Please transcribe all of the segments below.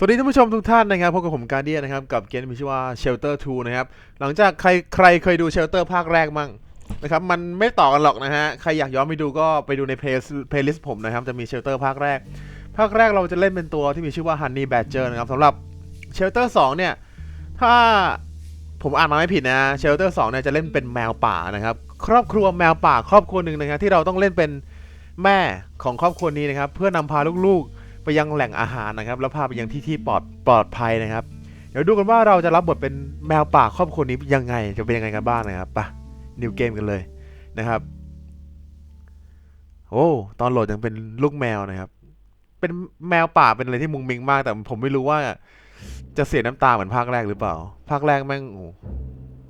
สวัสดีท่านผู้ชมทุกท่านนะครับพบกับผมการเดียนะครับกับเกมที่มีชื่อว่า Shelter 2 นะครับ หลังจากใครใครเคยดู Shelter ภาคแรกมั่งนะครับมันไม่ต่อกันหรอกนะฮะ ใครอยากย้อนไปดูก็ไปดูในเพลย์เพลย์ลิสต์ผมนะครับ จะมี Shelter ภาคแรก ภาคแรกเราจะเล่นเป็นตัวที่มีชื่อว่า Honey Badger นะครับสำหรับ Shelter 2 เนี่ย ถ้าผมอ่านมาไม่ผิดนะ Shelter 2 เนี่ยจะเล่นเป็นแมวป่านะครับ ครอบครัวแมวป่าครอบครัวหนึ่งนะครับที่เราต้องเล่นเป็นแม่ของครอบครัวนี้นะครับเพื่อนำพาลูกๆ ไปยังแหล่งอาหารนะครับ แล้วพาไปยังที่ที่ปลอดปลอดภัยนะครับ เดี๋ยวดูกันว่าเราจะรับบทเป็นแมวป่าครอบครัวนี้ยังไงจะเป็นยังไงกันบ้างนะครับไปนิวเกมกันเลยนะครับโอ้ตอนโหลดยังเป็นลูกแมวนะครับ เป็นแมวป่าเป็นอะไรที่มุงมิงมากแต่ผมไม่รู้ว่า จะเสียน้ำตาเหมือนภาคแรกหรือเปล่า ภาคแรกแม่งโอ้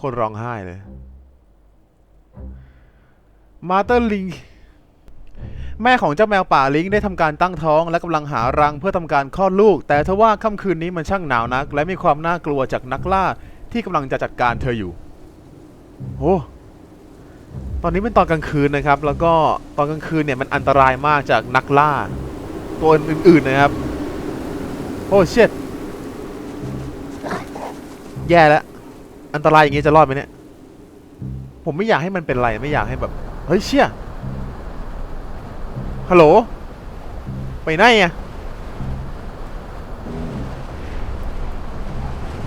คนร้องไห้เลยมาเตอร์ลิง แม่ของเจ้าแมวป่าลิงได้ทำการตั้งท้อง และกำลังหารังเพื่อทำการคลอดลูก แต่ทว่าค่ำคืนนี้มันช่างหนาวนัก และมีความน่ากลัวจากนักล่าที่กำลังจะจัดการเธออยู่โอ้ตอนนี้เป็นตอนกลางคืนนะครับ แล้วก็ตอนกลางคืนเนี่ยมันอันตรายมากจากนักล่า ตัวอื่นๆนะครับ โอ้เชิดแย่แล้วอันตรายอย่างงี้จะรอดไหมเนี่ย ผมไม่อยากให้มันเป็นไรไม่อยากให้แบบ เฮ้ยเชี่ย ฮัลโหล ไปไหนอะ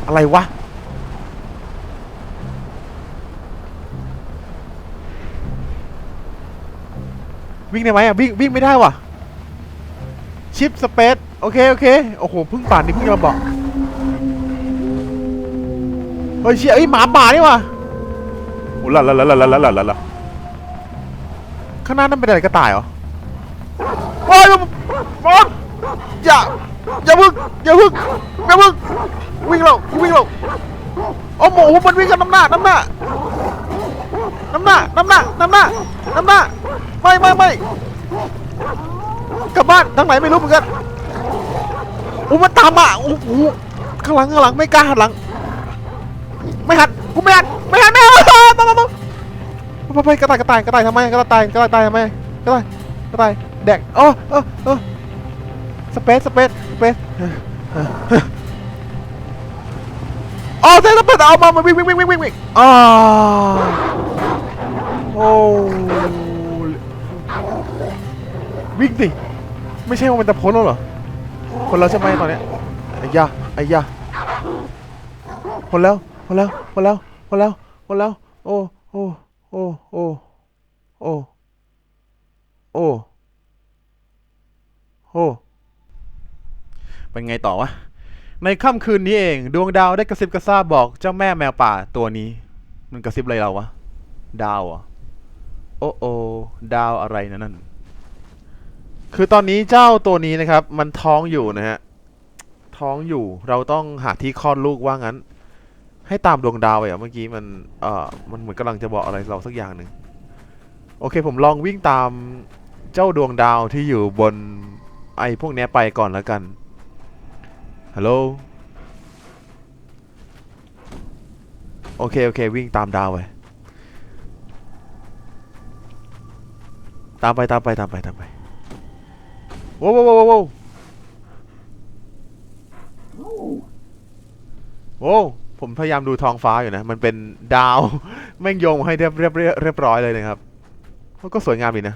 อะไรวะ วิ่งได้ไหมอะวิ่งวิ่งไม่ได้ว่ะ ชิปสเปซโอเค โอเค โอ้โหเพิ่งป่านนี้เพิ่งจะมาบอก เฮ้ยเชี่ยเอ้หมาป่านี่ว่ะโอ้ละละละละละละละละข้างหน้านั่นเป็นอะไรกระต่ายเหรอ โอ้ยบอลอย่าอย่าพึ่งอย่าพึ่งอย่าพึ่งวิ่งเราวิ่งเราโอ้โหมันวิ่งกันน้ำหน้าน้ำหน้าน้ำหน้าน้ำหน้าน้ำหน้าน้ำหน้าไม่ไม่ไม่กลับบ้านทางไหนไม่รู้เหมือนกันโอ้มันตามอะโอ้โหข้างหลังข้างหลังไม่กล้าหันหลัง ไม่หันกูไม่หันไม่หันไม่หันมามามาไปไปกระต่ายกระต่ายกระต่ายทำไมกระต่ายกระต่ายทำไมกระต่ายกระต่าย แดกอ๋อเออเออสเปซสเปซสเปซอ๋อเซสเปซเอามามาวิ่งวิ่งวิ่งวิ่งวิ่งวิ่งอ๋อโอ้วิ่งดิไม่ใช่ว่ามันจะพ้นแล้วเหรอคนเราใช่ไหมตอนเนี้ยไอ้ยาไอ้ยาพ้นแล้วพ้นแล้วพ้นแล้วพ้นแล้วพ้นแล้วโอ้โอ้โอ้โอ้โอ้โอ้ อ้เป็นไงต่อวะ ในค่ำคืนนี้เอง ดวงดาวได้กระซิบกระซาบบอกเจ้าแม่แมวป่าตัวนี้ มันกระซิบอะไรเราวะ ดาวอะโอ้โอดาวอะไรนะนั่น คือตอนนี้เจ้าตัวนี้นะครับ มันท้องอยู่นะฮะ ท้องอยู่ เราต้องหาที่คลอดลูกว่างั้น ให้ตามดวงดาวไปอะเมื่อกี้มัน เอ่อ มันเหมือนกำลังจะบอกอะไรเราสักอย่างหนึ่ง โอเคผมลองวิ่งตามเจ้าดวงดาวที่อยู่บน ไอ้พวกเนี้ยไปก่อนแล้วกัน ฮัลโหล โอเค โอเค วิ่งตามดาวไป ตามไปตามไปตามไปตามไปโว้วโว้วโว้โว้โว้ผมพยายามดูท้องฟ้าอยู่นะ มันเป็นดาว แม่งโยงให้เรียบเรียบเรียบเรียบร้อยเลยนะครับมันก็สวยงามดีนะ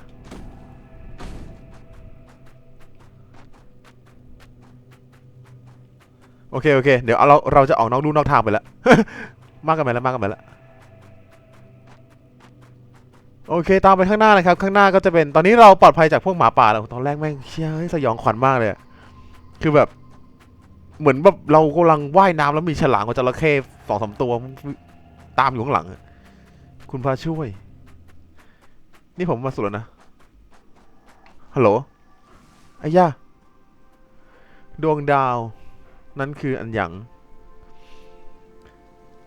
โอเคโอเค เดี๋ยวเราเราจะออกนอกลู่นอกทางไปแล้ว มากกันไปแล้วมากกันไปแล้ว โอเค ตามไปข้างหน้าเลยครับ ข้างหน้าก็จะเป็นตอนนี้เราปลอดภัยจากพวกหมาป่าแล้วตอนแรกแม่งเชี่ยสยองขวัญมากเลย คือแบบ เหมือนแบบเรากำลังว่ายน้ำแล้วมีฉลามกับจระเข้สองสามตัวตามอยู่ข้างหลัง คุณพระช่วย นี่ผมมาสุดแล้วนะฮัลโหลไอ้ย่าดวงดาว นั่นคืออันหยัง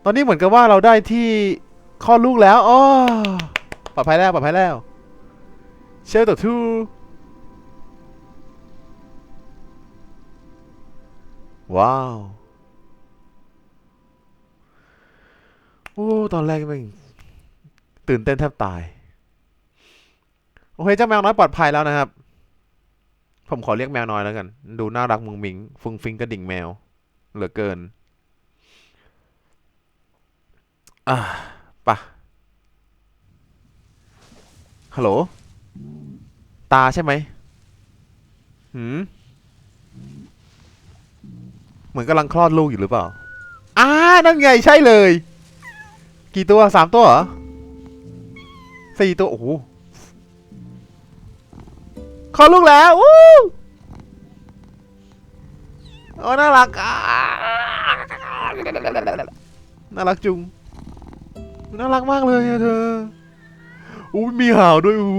ตอนนี้เหมือนกับว่าเราได้ที่คลอลูกแล้วอ๋อปลอดภัยแล้วปลอดภัยแล้ว เชลตัวทูว้าว โอ้ ตอนแรกม่งตื่นเต้นแทบตาย โอเคเจ้าแมวน้อยปลอดภัยแล้วนะครับ ผมขอเรียกแมวน้อยแล้วกัน ดูน่ารักมุงมิง ฟุงฟิงกระดิ่งแมว เหลือเกิน อะปะฮัลโหล ตาใช่ไหมหืมเหมือนกำลังคลอดลูกอยู่หรือเปล่าอ่านั่นไงใช่เลย กี่ตัวสามตัวเหรอสี่ตัว โอ้โห คลอลูกแล้ววู้โอ้น่ารักอะน่ารักจุง น่ารักมากเลยเธออุ้มีห่าวด้วยอุ้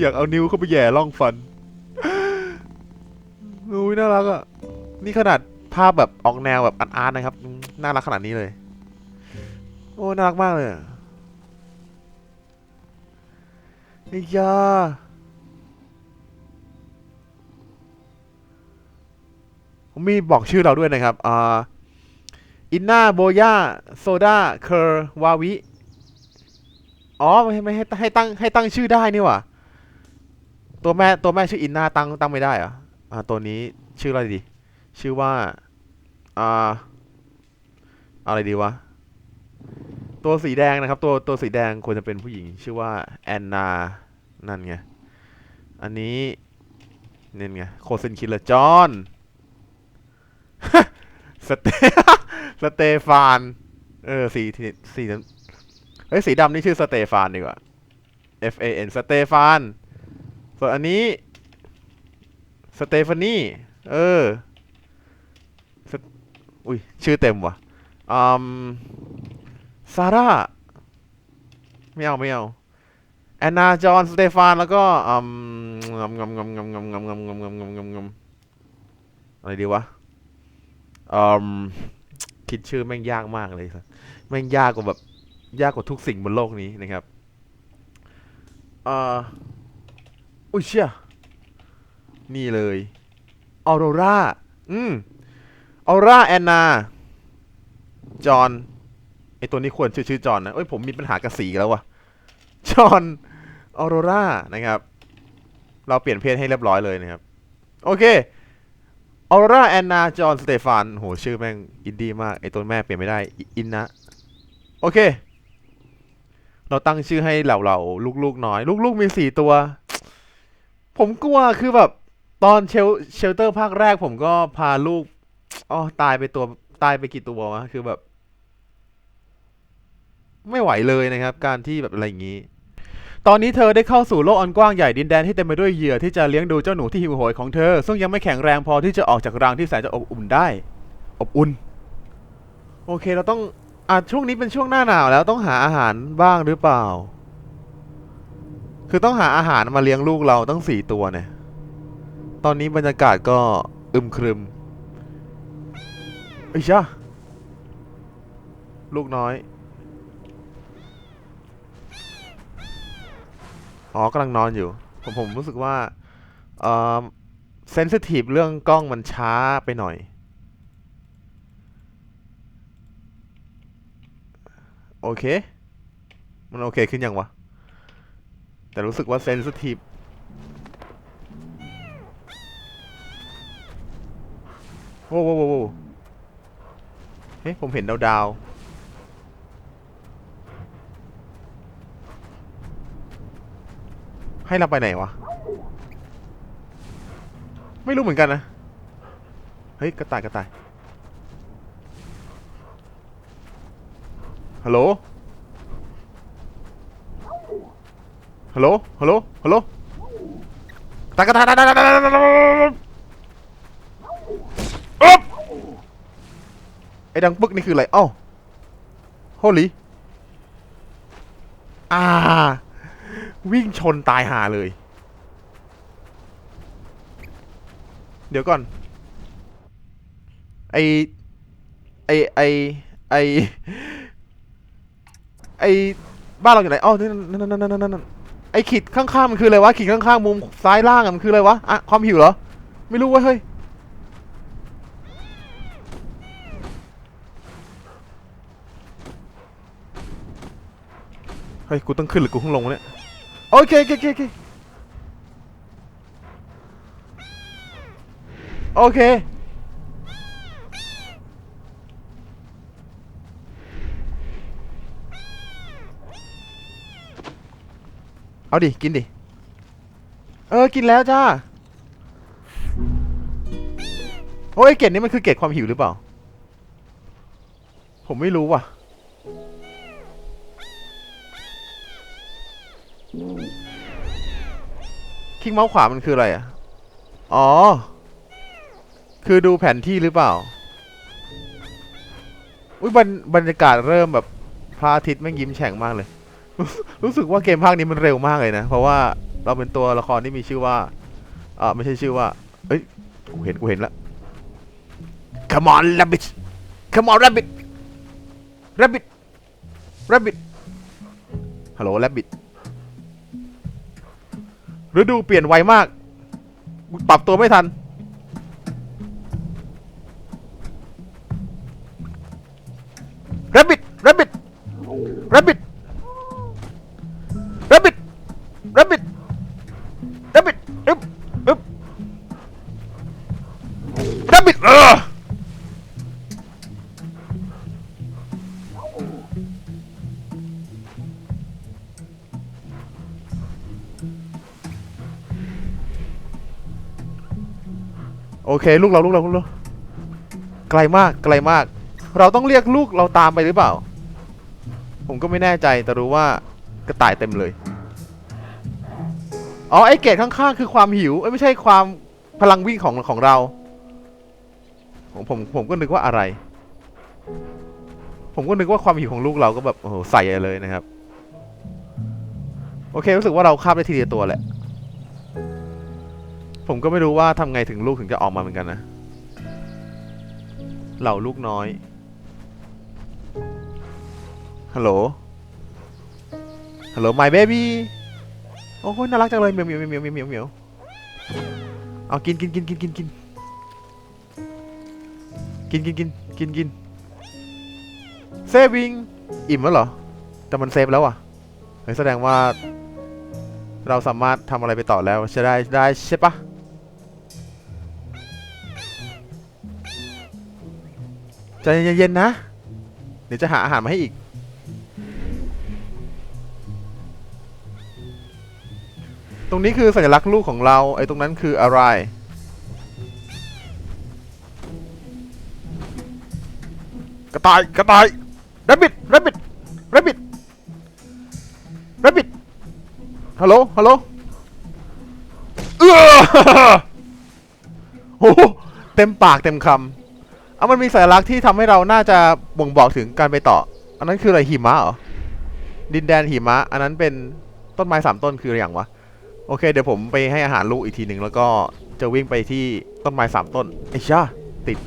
อยากเอานิ้วเข้าไปแย่ร่องฟันอุ้ยน่ารักอะ นี่ขนาดภาพแบบออกแนวแบบอาร์ตนะครับ น่ารักขนาดนี้เลย โอ้น่ารักมากเลยอะไอ้ยา มีบอกชื่อเราด้วยนะครับอ่าอินนาโบย่าโซดาเคอร์วาวิอ๋อไม่ไม่ให้ให้ตั้งให้ตั้งชื่อได้นี่หว่าตัวแม่ตัวแม่ชื่ออินนาตั้งตั้งไม่ได้เหรออ่าตัวนี้ชื่ออะไรดี ชื่อว่าอ่าอะไรดีวะตัวสีแดงนะครับ ตัวตัวสีแดงควรจะเป็นผู้หญิง ชื่อว่าแอนนานั่นไงอันนี้เนี่ไงโคเซนคิลเลอร์จอห์น สเตสเตฟาน เออสีสีสีน้ำเฮ้ยสีดำนี่ชื่อสเตฟานดีกว่า F A N สเตฟาน ส่วนอันนี้สเตฟานีเออสอุ้ยชื่อเต็มว่ะอืมซาร่าไม่เอาไม่เอาแอนนาจอห์นสเตฟานแล้วก็อืมงำงำงำงำงำงำงำงำงำงำงำงำอะไรดีวะ อืมคิดชื่อแม่งยากมากเลยครับแม่งยากกว่าแบบยากกว่าทุกสิ่งบนโลกนี้นะครับเอ่ออุ้ยเชี่ยนี่เลยออโรราอืมออร่าแอนนา จอห์นไอตัวนี้ควรชื่อชื่อจอห์นนะเอ้ยผมมีปัญหากับสีแล้ววะจอห์นออโรรานะครับ เราเปลี่ยนเพศให้เรียบร้อยเลยนะครับ โอเค ออรราแอนนาจอห์นสเตฟานโหชื่อแม่งอินดี้มากไอตัวแม่เปลี่ยนไม่ได้อินนะ โอเค เราตั้งชื่อให้เหล่าเราลูกๆน้อย ลูกๆมีสี่ตัว ผมกลัวคือแบบตอนเชลเชลเตอร์ภาคแรกผมก็พาลูกอ๋อตายไปตัวตายไปกี่ตัววะคือแบบ ไม่ไหวเลยนะครับ การที่แบบอะไรอย่างนี้ ตอนนี้เธอได้เข้าสู่โลกอันกว้างใหญ่ดินแดนที่เต็มไปด้วยเหยื่อที่จะเลี้ยงดูเจ้าหนูที่หิวโหยของเธอ ซึ่งยังไม่แข็งแรงพอที่จะออกจากรังที่แสนจะอบอุ่นได้ อบอุ่น โอเคเราต้องอะช่วงนี้เป็นช่วงหน้าหนาวแล้วต้องหาอาหารบ้างหรือเปล่า คือต้องหาอาหารมาเลี้ยงลูกเราตั้งสี่ตัวเนี่ย ตอนนี้บรรยากาศก็อึมครึมไอ้ยชะลูกน้อย อ๋อกำลังนอนอยู่ ผมผมรู้สึกว่าเออเซนซิทีฟเรื่องกล้องมันช้าไปหน่อย โอเค มันโอเคขึ้นยังวะ แต่รู้สึกว่าเซนซิทีฟโว้วโว้วโว้เฮ้ยผมเห็นดาวดาว ให้เราไปไหนวะ ไม่รู้เหมือนกันนะ เฮ้ย กระต่ายกระต่าย ฮัลโหล ฮัลโหล ฮัลโหล ฮัลโหลตากระตายตายตายตายตายตายตายอ๊บไอ้ดังปึ๊กนี่คืออะไรอ้าวโฮลีอ่า วิ่งชนตายหาเลย เดี๋ยวก่อน ไอไอไอไอไอบ้านเราอยู่ไหนอ๋อนั่นนั่นนั่นนั่นนั่นไอขีดข้างๆมันคืออะไรวะขีดข้างๆมุมซ้ายล่างอะมันคืออะไรวะอะความหิวเหรอ ไม่รู้เว้ยเฮ้ยเฮ้ยกูต้องขึ้นหรือกูต้องลงเนี่ย โอเคโอเคโอเคโอเคโอเคเอาดิ กินดิ เออ กินแล้วจ้า โอ้ยเกรดนี้มันคือเกรดความหิวหรือเปล่า ผมไม่รู้ว่ะ คลิกเมาส์ขวามันคืออะไรอะ อ๋อ คือดูแผนที่หรือเปล่า อุ้ยบรรบรรยากาศเริ่มแบบพระอาทิตย์แม่งยิ้มแฉ่งมากเลย รู้สึกว่าเกมภาคนี้มันเร็วมากเลยนะ เพราะว่าเราเป็นตัวละครที่มีชื่อว่าอ่าไม่ใช่ชื่อว่า เอ้ย กูเห็น กูเห็นแล้ว Come on rabbit Come on rabbit rabbit rabbit ฮัลโหล rabbit ฤดูเปลี่ยนไวมาก ปรับตัวไม่ทัน Rabbit Rabbit Rabbit โอเค ลูกเราลูกเราลูกเราไกลมากไกลมาก เราต้องเรียกลูกเราตามไปหรือเปล่า ผมก็ไม่แน่ใจแต่รู้ว่ากระต่ายเต็มเลยอ๋อไอเกตข้างๆคือความหิวเอ้ยไม่ใช่ความพลังวิ่งของของเราผมผมผมก็นึกว่าอะไร ผมก็นึกว่าความหิวของลูกเราก็แบบโอ้โหใส่เลยนะครับ โอเครู้สึกว่าเราคาบได้ทีเดียวตัวแหละ ผมก็ไม่รู้ว่าทำไงถึงลูกถึงจะออกมาเหมือนกันนะ เหล่าลูกน้อย ฮัลโหล ฮัลโหล my baby โอ้โหน่ารักจังเลยเหมียวเหมียวเหมียวเหมียวเหมียวเหมียวเอากินกินกินกินกินกินกินกินกินกินกินเซฟิงอิ่มแล้วเหรอ แต่มันเซฟแล้วอะเฮ้ยแสดงว่า เราสามารถทำอะไรไปต่อแล้วใช่ได้ได้ใช่ปะ ใจเย็นๆนะ เดี๋ยวจะหาอาหารมาให้อีก ตรงนี้คือสัญลักษณ์ลูกของเรา ไอ้ตรงนั้นคืออะไร กระต่าย กระต่าย rabbit rabbit rabbit rabbit ฮัลโหล ฮัลโหลเออโอ้โหเต็มปากเต็มคำ เอามันมีสัญลักษณ์ที่ทำให้เราน่าจะบ่งบอกถึงการไปต่อ อันนั้นคืออะไรหิมะเหรอ ดินแดนหิมะ อันนั้นเป็นต้นไม้สามต้นคืออะไรอย่างวะ โอเค เดี๋ยวผมไปให้อาหารลูกอีกทีหนึ่งแล้วก็จะวิ่งไปที่ต้นไม้สามต้นไอ้ชาติด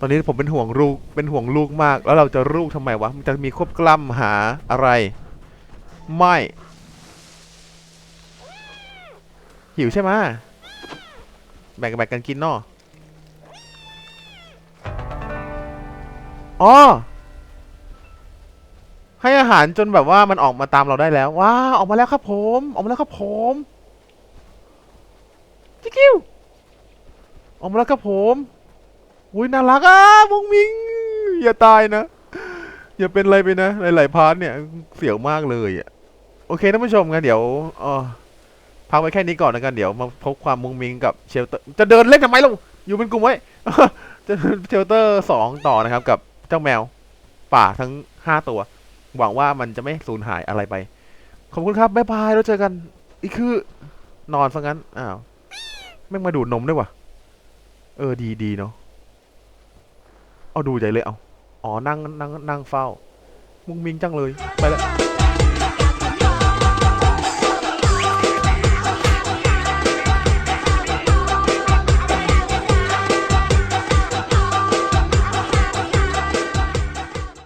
ตอนนี้ผมเป็นห่วงลูก เป็นห่วงลูกมาก แล้วเราจะลูกทำไมวะ มันจะมีควบกล้ำหาอะไร ไม่ หิวใช่ไหมแบ่งกันแบ่งกันกินเนาะ อ๋อ ให้อาหารจนแบบว่ามันออกมาตามเราได้แล้ว ว้า ออกมาแล้วครับผม ออกมาแล้วครับผมจิกิ้วออกมาแล้วครับผมอุ้ยน่ารักอะมุงมิง อย่าตายนะ อย่าเป็นอะไรไปนะ หลาย ๆ พาร์ทเนี่ย เสียวมากเลยอะ โอเคท่านผู้ชมกันเดี๋ยวเออพักไว้แค่นี้ก่อนนะกันเดี๋ยวมาพบความมุงมิงกับเชลเตอร์ จะเดินเล่นทำไมล่ะอยู่เป็นกลุ่มไว้ จะเชลเตอร์สองต่อนะครับกับ เจ้าแมวป่าทั้งห้าตัว หวังว่ามันจะไม่สูญหายอะไรไป ขอบคุณครับบ๊ายบายแล้วเจอกัน อีกคือนอนซะงั้น อ้าว แม่งมาดูดนมด้วยวะเออดีดีเนาะ เอาดูใจเลยเอา อ๋อนั่งนั่งนั่งเฝ้า มุงมิงจังเลย ไปแล้ว